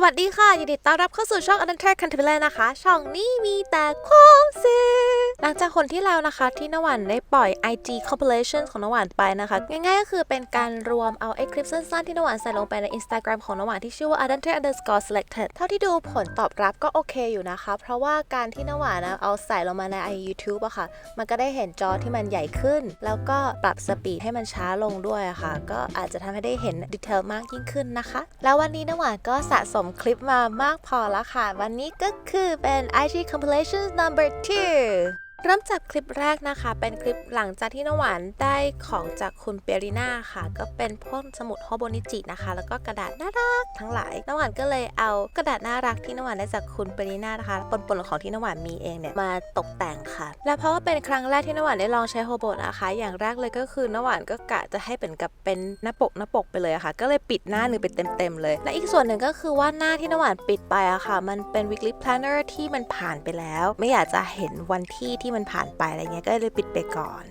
สวัสดีค่ะ ยินดีต้อนรับเข้าสู่ช่อง u n d e r t a l e Canterbury นะคะ ช่องนี้มีแต่ความสุขหลังจากคนที่แล้วนะคะ ที่นวันได้ปล่อย IG compilation ของนวันไปนะคะ ง่ายๆก็คือเป็นการรวมเอาไอ้คลิปสั้นๆ ที่นวันใส่ลงไปใน Instagram ของนวันที่ชื่อว่า u n d e r t a l e underscore selected เท่าที่ดูผลตอบรับก็โอเคอยู่นะคะ เพราะว่าการที่นวันเอาใส่ลงมาใน i YouTube อะค่ะ มันก็ได้เห็นจอที่มันใหญ่ขึ้น แล้วก็ปรับสปีดให้มันช้าลงด้วยะค่ะ ก็อาจจะทำให้ได้เห็นดีเทลมากยิ่งขึ้นนะคะ แล้ววันนี้นวานก็สะสมคลิปมามากพอแล้วค่ะ วันนี้ก็คือเป็น IG compilation number 2 เริ่มจากคลิปแรกนะคะ เป็นคลิปหลังจากที่นหวานได้ของจากคุณเปรีน่าค่ะ ก็เป็นพวกสมุดโฮโบนิจินะคะ แล้วก็กระดาษน่ารักทั้งหลายนหวานก็เลยเอากระดาษน่ารักที่นหวานได้จากคุณเปรีน่านะคะปนๆของที่นหวานมีเองเนี่ยมาตกแต่งค่ะ และเพราะว่าเป็นครั้งแรกที่นหวานได้ลองใช้โฮโบนะคะ อย่างแรกเลยก็คือนหวานก็กะจะให้เป็นกับเป็นหน้าปกหน้าปกไปเลยะค่ะ ก็เลยปิดหน้าหนึ่งไปเต็มๆเลย และอีกส่วนหนึ่งก็คือว่าหน้าที่นหวานปิดไปอะค่ะ มันเป็น weekly planner ที่มันผ่านไปแล้ว ไม่อยากจะเห็นวันที่ที่มันผ่านไปอะไรเงี้ยก็เลยปิดไปก่อน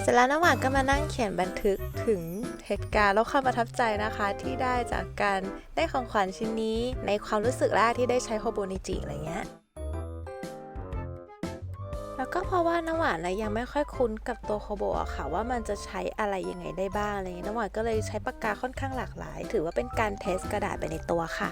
เสร็จแล้วน้ำหวานก็มานั่งเขียนบันทึกถึงเหตุการณ์แล้วความประทับใจนะคะที่ได้จากการได้ของขวัญชิ้นนี้ในความรู้สึกแรกที่ได้ใช้โฮโบนิจิอะไรเงี้ย แล้วก็เพราะว่าน้ำหวานนะยังไม่ค่อยคุ้นกับตัวโคโบอะค่ะ ว่ามันจะใช้อะไรยังไงได้บ้างอะไรเงี้ยน้ำหวานก็เลยใช้ปากกาค่อนข้างหลากหลาย ถือว่าเป็นการเทสกระดาษไปในตัวค่ะ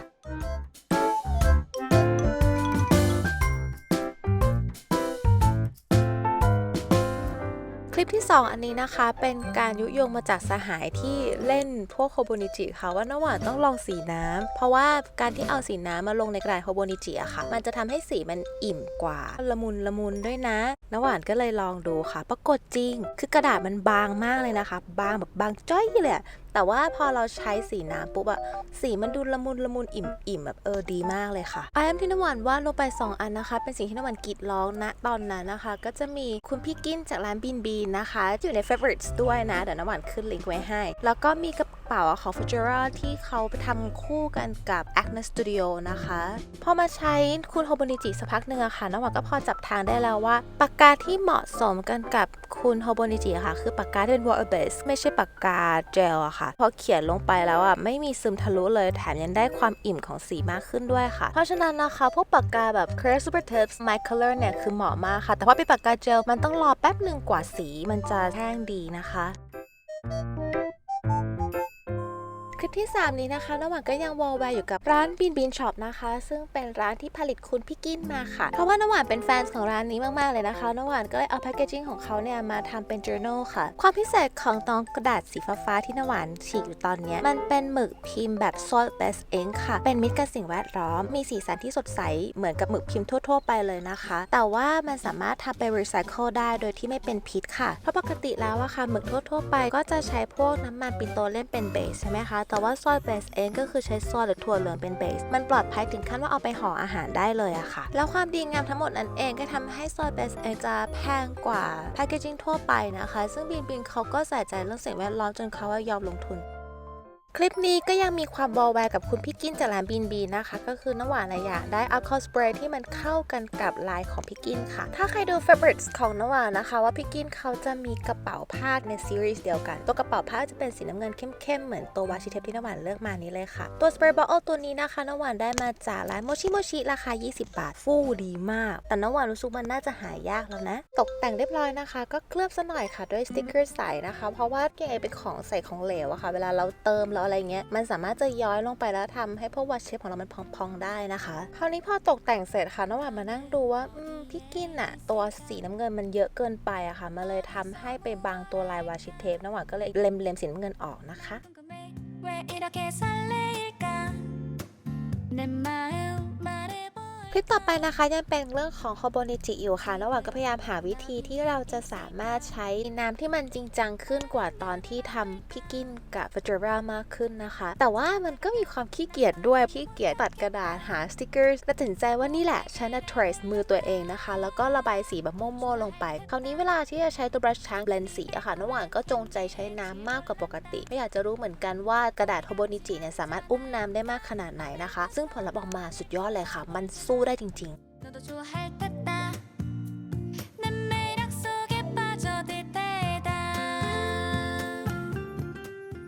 คลิปที่ 2 อันนี้นะคะเป็นการยุยงมาจากสหายที่เล่นพวกโคโบนิจิค่ะว่าน้ำหวานต้องลองสีน้ำเพราะว่าการที่เอาสีน้ำมาลงในกระดาษโคโบนิจิอะค่ะ มันจะทำให้สีมันอิ่มกว่าละมุนละมุนด้วยนะน้ำหวานก็เลยลองดูค่ะ ปรากฏจริง คือกระดาษมันบางมากเลยนะคะ บางแบบบางจ้อยเลย แต่ว่าพอเราใช้สีน้ำปุ๊บอะสีมันดูละมุนละมุนอิ่มอิ่มแบบเออดีมากเลยค่ะไอแอมที่น้ำหวานวาดลงไป 2 อันนะคะ เป็นสิ่งที่น้ำหวานกรีดร้องณตอนนั้นนะคะ ก็จะมีคุณพี่กินจากร้านบินบีนนะคะ อยู่ใน favorites ด้วยนะ เดี๋ยวน้ำหวานขึ้นลิงก์ไว้ให้ แล้วก็มีกระเป๋าของ Fujera ที่เขาไปทำคู่กันกับ Agnes Studio นะคะ พอมาใช้คุณโฮโบนิจิสักพักหนึ่งอะค่ะน้ำหวานก็พอจับทางได้แล้วว่าปากกาที่เหมาะสมกันกับคุณโฮโบนิจิค่ะ คือปากกาที่เป็น water base ไม่ใช่ปากกาเจลอะค่ะพอเขียนลงไปแล้วอะไม่มีซึมทะลุเลยแถมยังได้ความอิ่มของสีมากขึ้นด้วยค่ะ เพราะฉะนั้นนะคะ พวกปากกาแบบ Clear Super Tips My Color เนี่ยคือเหมาะมากค่ะ แต่ว่าเป็นปากกาเจลมันต้องรอแป๊บหนึ่งกว่าสีมันจะแห้งดีนะคะ คลิปที่ 3 นี้นะคะน้องหวานก็ยังวอลแวร์อยู่กับร้านบินบินช็อปนะคะ ซึ่งเป็นร้านที่ผลิตคุณพี่กินมาค่ะ เพราะว่าน้องหวานเป็นแฟนของร้านนี้มาก ๆ เลยนะคะน้องหวานก็เลยเอาแพคเกจิ้งของเขาเนี่ยมาทำเป็น journal ค่ะ ความพิเศษของตองกระดาษสีฟ้าๆที่น้องหวานฉีกอยู่ตอนนี้ มันเป็นหมึกพิมพ์แบบ solid base ink ค่ะ เป็นมิตรกับสิ่งแวดล้อม มีสีสันที่สดใสเหมือนกับหมึกพิมพ์ทั่ว ๆ ไปเลยนะคะ แต่ว่ามันสามารถทำไป recycle ได้โดยที่ไม่เป็นพิษค่ะเพราะปกติแล้วอะค่ะหมึกทั่ว ๆ ไปก็จะใช้พวกน้ำมันปิโตรเลียมเป็นเบสใช่ไหมคะแต่ว่าซอยเบสเองก็คือใช้ซอสหรือถั่วเหลืองเป็นเบส มันปลอดภัยถึงขั้นว่าเอาไปห่ออาหารได้เลยอะค่ะ แล้วความดีงามทั้งหมดนั้นเองก็ทำให้ซอยเบสเองจะแพงกว่าแพคเกจิ้งทั่วไปนะคะ ซึ่งบินบินเขาก็ใส่ใจเรื่องสิ่งแวดล้อมจนเขาว่ายอมลงทุน คลิปนี้ก็ยังมีความบอลแวร์กับคุณพี่กินจากร้านบินบีนะคะ ก็คือน้ำหวานนะอยากได้อัลคอสเปรย์ที่มันเข้ากันกับลายของพี่กินค่ะ ถ้าใครดู favorites ของน้ำหวานนะคะ ว่าพี่กินเขาจะมีกระเป๋าผ้าในซีรีส์เดียวกัน ตัวกระเป๋าผ้าจะเป็นสีน้ำเงินเข้มๆ เหมือนตัววาชิเทปที่น้ำหวานเลือกมานี้เลยค่ะ ตัวสเปรย์บอลตัวนี้นะคะน้ำหวานได้มาจากร้านโมชิโมชิราคา 20 บาท ฟู่ดีมาก แต่น้ำหวานรู้สึกมันน่าจะหายากแล้วนะ ตกแต่งเรียบร้อยนะคะ ก็เคลือบซะหน่อยค่ะด้วยสติกเกอร์ใสนะคะ เพราะว่ายังไงเป็นของใส่ของเหลวอะค่ะ เวลาเราเติมแล้วอะไรเงี้ย มันสามารถจะย้อยลงไปแล้วทำให้พวกวัชเชฟของเรามันพองๆได้นะคะ คราวนี้พอตกแต่งเสร็จค่ะน้ำหวานมานั่งดูว่าพี่กินอะตัวสีน้ำเงินมันเยอะเกินไปอะค่ะมาเลยทำให้ไปบางตัวลายวาชิเทปน้ำหวานก็เลยเล็มเล็มสีน้ำเงินออกนะคะ คลิปต่อไปนะคะยังเป็นเรื่องของโฮโบนิจิอยู่ค่ะ ระหว่างก็พยายามหาวิธีที่เราจะสามารถใช้น้ำที่มันจริงจังขึ้นกว่าตอนที่ทำพิกินกับฟ a จ r รามากขึ้นนะคะ แต่ว่ามันก็มีความขี้เกียจด้วยขี้เกียจตัดกระดาษหาสติกเกอร์และตัดสินใจว่านี่แหละฉันจะ trace มือตัวเองนะคะ แล้วก็ระบายสีแบบโม่ๆลงไป คราวนี้เวลาที่จะใช้ตัวบรัชช้างเบลนสีอะค่ะระหว่างก็จงใจใช้น้ำมากกว่าปกติ ไม่อยากจะรู้เหมือนกันว่ากระดาษโฮโบนิจิเนี่ยสามารถอุ้มน้ำได้มากขนาดไหนนะคะ ซึ่งผลลัพธ์ออกมาสุดยอดเลยค่ะ มันสู้ได้จริง ๆ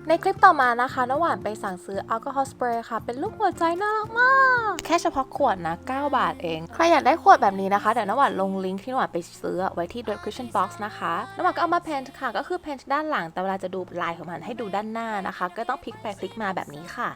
ในคลิปต่อมานะคะน้ำหวานไปสั่งซื้อแอลกอฮอล์สเปรย์ค่ะ เป็นลูกหัวใจน่ารักมาก แค่เฉพาะขวดนะ 9 บาทเอง ใครอยากได้ขวดแบบนี้นะคะ เดี๋ยวน้ำหวานลงลิงก์ที่น้ำหวานไปซื้อไว้ที่ description box นะคะ น้ำหวานก็เอามาเพนค่ะ ก็คือเพนด้านหลัง แต่เวลาจะดูลายของมันให้ดูด้านหน้านะคะ ก็ต้องพลิกไปพลิกมาแบบนี้ค่ะ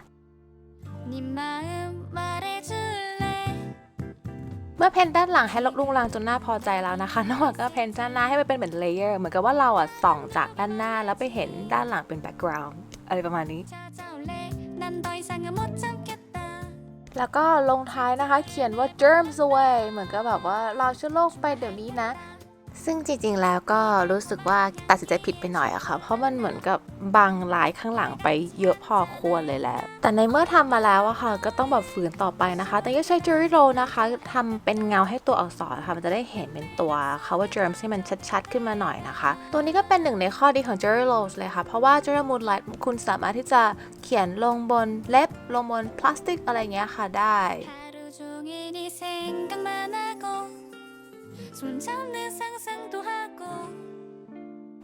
เมื่อเพนด้านหลังให้ลดลุงรังจนหน้าพอใจแล้วนะคะนอกจาเพนด้านหน้าให้มันเป็นเหมือนเลเยอร์เหมือนกับว่าเราอะส่องจากด้านหน้าแล้วไปเห็นด้านหลังเป็นแบ็กกราวนด์อะไรประมาณนี้แล้วก็ลงท้ายนะคะ เขียนว่า germs away เหมือนกับแบบว่าเราเชื้อโรคไปเดี๋ยวนี้นะ ซึ่งจริงๆแล้วก็รู้สึกว่าตัดสินใจผิดไปหน่อยอะค่ะ เพราะมันเหมือนกับบังลายข้างหลังไปเยอะพอควรเลยแหละ แต่ในเมื่อทำมาแล้วอะค่ะ ก็ต้องแบบฝืนต่อไปนะคะ แต่ก็ใช้ Jerry Roll นะคะทำเป็นเงาให้ตัวอักษรค่ะ มันจะได้เห็นเป็นตัวคาว่า germs ให้มันชัดๆ ขึ้นมาหน่อยนะคะ ตัวนี้ก็เป็นหนึ่งในข้อดีของ Jerry Rolls เลยค่ะ เพราะว่า Jerry Moonlight คุณสามารถที่จะเขียนลงบนเล็บลงบนพลาสติกอะไรเงี้ยค่ะได้ 손잡는 상상도 하고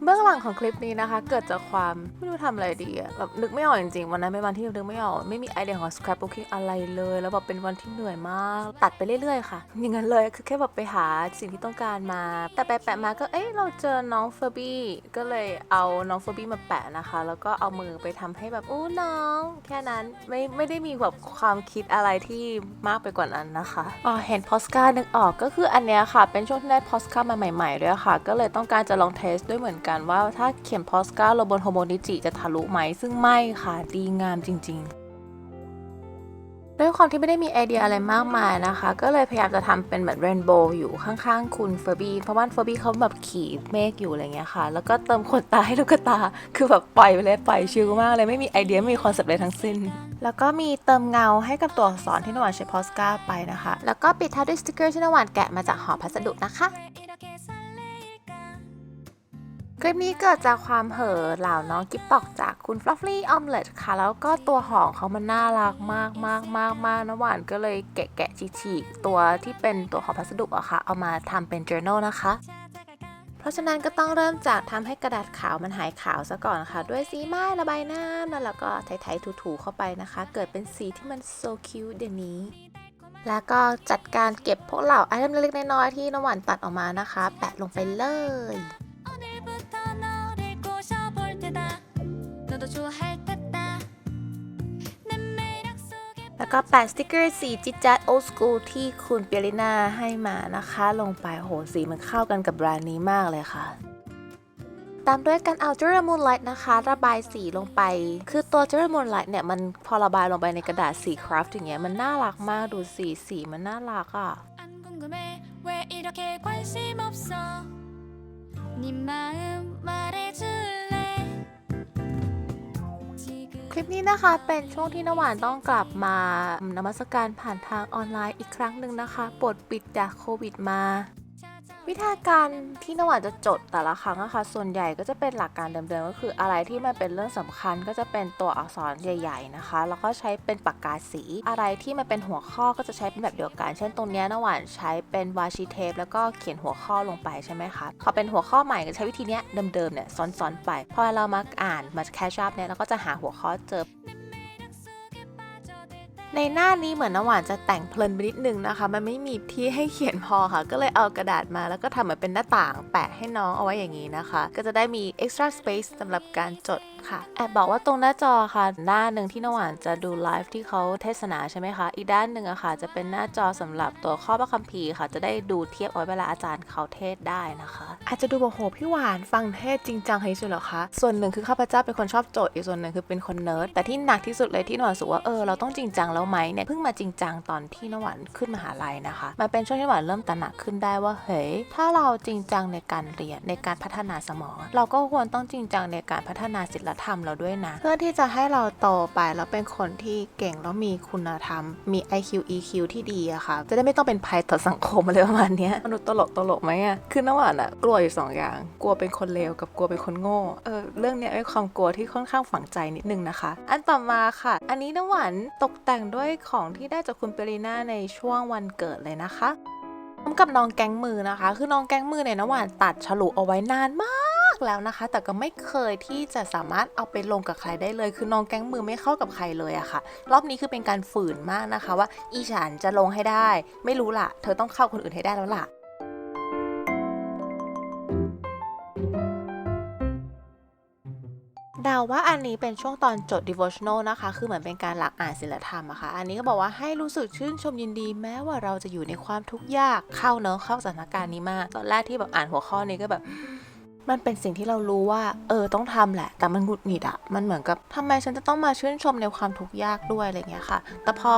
เบื้องหลังของคลิปนี้นะคะ เกิดจากความไม่รู้ทำอะไรดีอะแบบนึกไม่ออกจริงๆ วันนั้นเป็นวันที่นึกไม่ออก ไม่มีไอเดียของ scrapbooking อะไรเลย แล้วแบบเป็นวันที่เหนื่อยมาก ตัดไปเรื่อยๆ ค่ะ อย่างนั้นเลยคือแค่แบบไปหาสิ่งที่ต้องการมา แต่ไปแปะมาก็เอ้ยเราเจอน้องเฟอร์บี้ก็เลยเอาน้องเฟอร์บี้มาแปะนะคะ แล้วก็เอามือไปทำให้แบบอู้น้อง แค่นั้นไม่ไม่ได้มีแบบความคิดอะไรที่มากไปกว่านั้นนะคะอ๋อเห็นโพสการ์ดนึกออกก็คืออันเนี้ยค่ะ เป็นช่วงที่ได้โพสการ์ดมาใหม่ ๆ ด้วยค่ะ ก็เลยต้องการจะลองเทสด้วยเหมือนกันันว่าถ้าเขียนพอสก้าลงบนโฮโมนิจิจะทะลุไหม ซึ่งไม่ค่ะ ดีงามจริง ๆด้วยความที่ไม่ได้มีไอเดียอะไรมากมายนะคะ ก็เลยพยายามจะทำเป็นเหมือนเรนโบว์อยู่ข้างๆ คุณเฟอร์บี้เพราะว่าเฟอร์บี้เขาแบบขี่เมฆอยู่อะไรเงี้ยค่ะ แล้วก็เติมขนตาให้ลูกตา คือแบบปล่อยไปเลยปล่อยชิลมากเลยไม่มีไอเดียไม่มีคอนเซปต์เลยทั้งสิ้น แล้วก็มีเติมเงาให้กับตัวอักษรที่นวันใช้พอสกาไปนะคะ แล้วก็ปิดท้ายด้วยสติกเกอร์ที่นวันแกะมาจากห่อพัสดุนะคะ คลิปนี้เกิดจากความเห่อเหล่าน้องกิ๊บตอกจากคุณฟลัฟฟี่ออมเล็ตค่ะ แล้วก็ตัวหอมเขามันน่ารักมากมากมากมากนะหวานก็เลยแกะแกะฉีกๆตัวที่เป็นตัวหอมพลาสติกอะค่ะ เอามาทำเป็น journal นะคะ เพราะฉะนั้นก็ต้องเริ่มจากทำให้กระดาษขาวมันหายขาวซะก่อนค่ะ ด้วยสีไม้ระบายน้ำแล้วก็ไถๆถูๆเข้าไปนะคะ เกิดเป็นสีที่มัน so cute เดี๋ยวนี้แล้วก็จัดการเก็บพวกเหล่าไอเทมเล็กๆน้อยๆที่น้ำหวานตัดออกมานะคะ แปะลงไปเลย แล้วก็แปะสติกเกอร์สีจิจัดโอ s สกูที่คุณเปียริน่าให้มานะคะ ลงไปโหสีมันเข้ากันกับแบรนด์นี้มากเลยค่ะ ตามด้วยการเอา j e r a Moonlight นะคะ ระบายสีลงไป คือตัว j e r a Moonlight เนี่ย มันพอระบายลงไปในกระดาษสีคราฟต์อย่างเงี้ยมันน่ารักมากดูสีสีมันน่ารักอ่ะ 안 궁금해 왜 이렇게 관심 없어 네 마음 말해줄 ลิปนี้นะคะเป็นช่วงที่นวานต้องกลับมานมัสการผ่านทางออนไลน์อีกครั้งหนึ่งนะคะปลดปิดจากโควิดมา วิธีการที่นวัดจะจดแต่ละครั้งนะคะส่วนใหญ่ก็จะเป็นหลักการเดิมๆ ก็คืออะไรที่มันเป็นเรื่องสำคัญก็จะเป็นตัวอักษรใหญ่ ๆนะคะ แล้วก็ใช้เป็นปากกาสี อะไรที่มันเป็นหัวข้อก็จะใช้เป็นแบบเดียวกัน เช่นตรงนี้นวัดใช้เป็นวาชิเทปแล้วก็เขียนหัวข้อลงไปใช่ไหมคะ พอเป็นหัวข้อใหม่ก็ใช้วิธีนี้เดิมๆเนี่ยซ้อนๆไป พอเรามาอ่านมาแคชชั่นเนี่ยเราก็จะหาหัวข้อเจอ ในหน้านี้เหมือนน้ำหวานจะแต่งเพลินไปนิดนึงนะคะ มันไม่มีที่ให้เขียนพอค่ะ ก็เลยเอากระดาษมาแล้วก็ทำเหมือนเป็นหน้าต่าง แปะให้น้องเอาไว้อย่างนี้นะคะ ก็จะได้มี extra space สำหรับการจด ค่ะ แอบบอกว่าตรงหน้าจอค่ะ หน้าหนึ่งที่นหวานจะดูไลฟ์ที่เขาเทศนาใช่ไหมคะ อีกด้านหนึ่งอะค่ะ จะเป็นหน้าจอสำหรับตัวข้อพระคัมภีร์ค่ะ จะได้ดูเทียบเอาไว้เวลาอาจารย์เขาเทศได้นะคะ อาจจะดูบอกโหพี่หวานฟังเทศจริงจังให้สุดเหรอคะ ส่วนหนึ่งคือข้าพเจ้าเป็นคนชอบโจทย์อีกส่วนหนึ่งคือเป็นคนเนิร์ด แต่ที่หนักที่สุดเลยที่นวลรู้สึกว่าเออเราต้องจริงจังแล้วไหมเนี่ย เพิ่งมาจริงจังตอนที่นวลขึ้นมหาลัยนะคะ มันเป็นช่วงที่นวลเริ่มตระหนักขึ้นได้ว่าเฮ้ยถ้าเราจริงจังในการเรียนในการพัฒนาสมอง เราก็ควรต้องจริงจังในการพัฒนาศิลธรรมเราด้วยนะ เพื่อที่จะให้เราโตไปแล้วเป็นคนที่เก่งแล้วมีคุณธรรม มี IQ EQ ที่ดีอะค่ะ จะได้ไม่ต้องเป็นภัยต่อสังคมอะไรประมาณเนี้ยมนุษย์ตลกตลกไหมอะคือน้ำหวานอะกลัวอยู่สองอย่าง กลัวเป็นคนเลวกับกลัวเป็นคนโง่เออเรื่องเนี้ยเป็นความกลัวที่ค่อนข้างฝังใจนิดนึงนะคะ อันต่อมาค่ะ อันนี้น้ำหวานตกแต่งด้วยของที่ได้จากคุณเปรีน่าในช่วงวันเกิดเลยนะคะพร้อมกับน้องแก๊งมือนะคะ คือน้องแก๊งมือเนี่ยน้ำหวานตัดฉลุเอาไว้นานมาก แล้วนะคะ แต่ก็ไม่เคยที่จะสามารถเอาไปลงกับใครได้เลย คือน้องแก๊งมือไม่เข้ากับใครเลยอะค่ะ รอบนี้คือเป็นการฝืนมากนะคะ ว่าอีฉันจะลงให้ได้ ไม่รู้ล่ะเธอต้องเข้าคนอื่นให้ได้แล้วล่ะดาว่าอันนี้เป็นช่วงตอนจด devotional นะคะ คือเหมือนเป็นการหลักอ่านศิลธรรมอะค่ะ อันนี้ก็บอกว่าให้รู้สึกชื่นชมยินดีแม้ว่าเราจะอยู่ในความทุกข์ยากเข้าเนอะเข้าสถานการณ์นี้มาก ตอนแรกที่แบบอ่านหัวข้อนี้ก็แบบ มันเป็นสิ่งที่เรารู้ว่า เออต้องทำแหละ แต่มันหงุดหงิดอะมันเหมือนกับทำไมฉันจะต้องมาชื่นชมในความทุกข์ยากด้วยอะไรเงี้ยค่ะ แต่พอ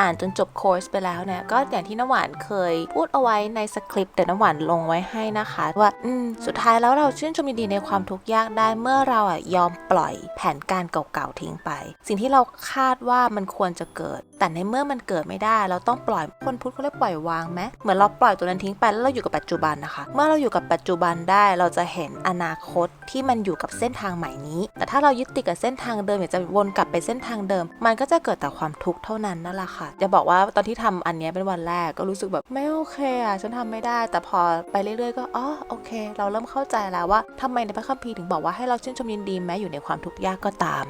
อ่านจนจบโค้ร์สไปแล้วเนี่ย ก็อย่างที่น้ำหวานเคยพูดเอาไว้ในสคริปต์เดี๋ยวน้ำหวานลงไว้ให้นะคะ ว่าอืมสุดท้ายแล้วเราชื่นชมยินดีในความทุกข์ยากได้เมื่อเราอะยอมปล่อยแผนการเก่าๆทิ้งไป สิ่งที่เราคาดว่ามันควรจะเกิด แต่ในเมื่อมันเกิดไม่ได้ เราต้องปล่อยคนพุทธเขาเรียกปล่อยวางไหมเหมือนเราปล่อยตัวนั้นทิ้งไปแล้วเราอยู่กับปัจจุบันนะคะ เมื่อเราอยู่กับปัจจุบันได้เราจะเห็นอนาคตที่มันอยู่กับเส้นทางใหม่นี้ แต่ถ้าเรายึดติดกับเส้นทางเดิมอยากจะวนกลับไปเส้นทางเดิม มันก็จะเกิดแต่ความทุกข์เท่านั้นนั่นแหละค่ะจะบอกว่าตอนที่ทำอันนี้เป็นวันแรกก็รู้สึกแบบไม่โอเคอะฉันทำไม่ได้ แต่พอไปเรื่อยๆ ก็อ๋อโอเค เราเริ่มเข้าใจแล้วว่าทำไมในพระคัมภีร์ถึงบอกว่าให้เราชื่นชมยินดีแม้อยู่ในความทุกข์ยากก็ตาม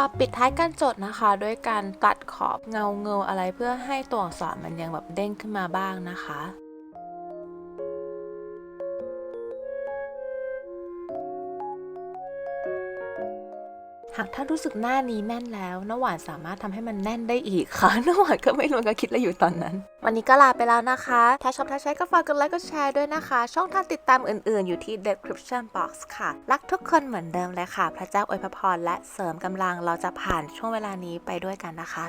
ก็ปิดท้ายการจดนะคะ ด้วยการตัดขอบเงาเงาอะไรเพื่อให้ตัวอักษรมันยังแบบเด้งขึ้นมาบ้างนะคะ หากถ้ารู้สึกหน้านี้แน่นแล้วน้ำหวานสามารถทำให้มันแน่นได้อีกค่ะน้ำหวานก็ไม่รู้ก็คิดอะไรอยู่ตอนนั้น วันนี้ก็ลาไปแล้วนะคะ ถ้าชอบถ้าใช้ก็ฝากกดไลค์กดแชร์ด้วยนะคะ ช่องทางติดตามอื่นๆ อยู่ที่ description box ค่ะ รักทุกคนเหมือนเดิมเลยค่ะ พระเจ้าอวยพรและเสริมกำลังเราจะผ่านช่วงเวลานี้ไปด้วยกันนะคะ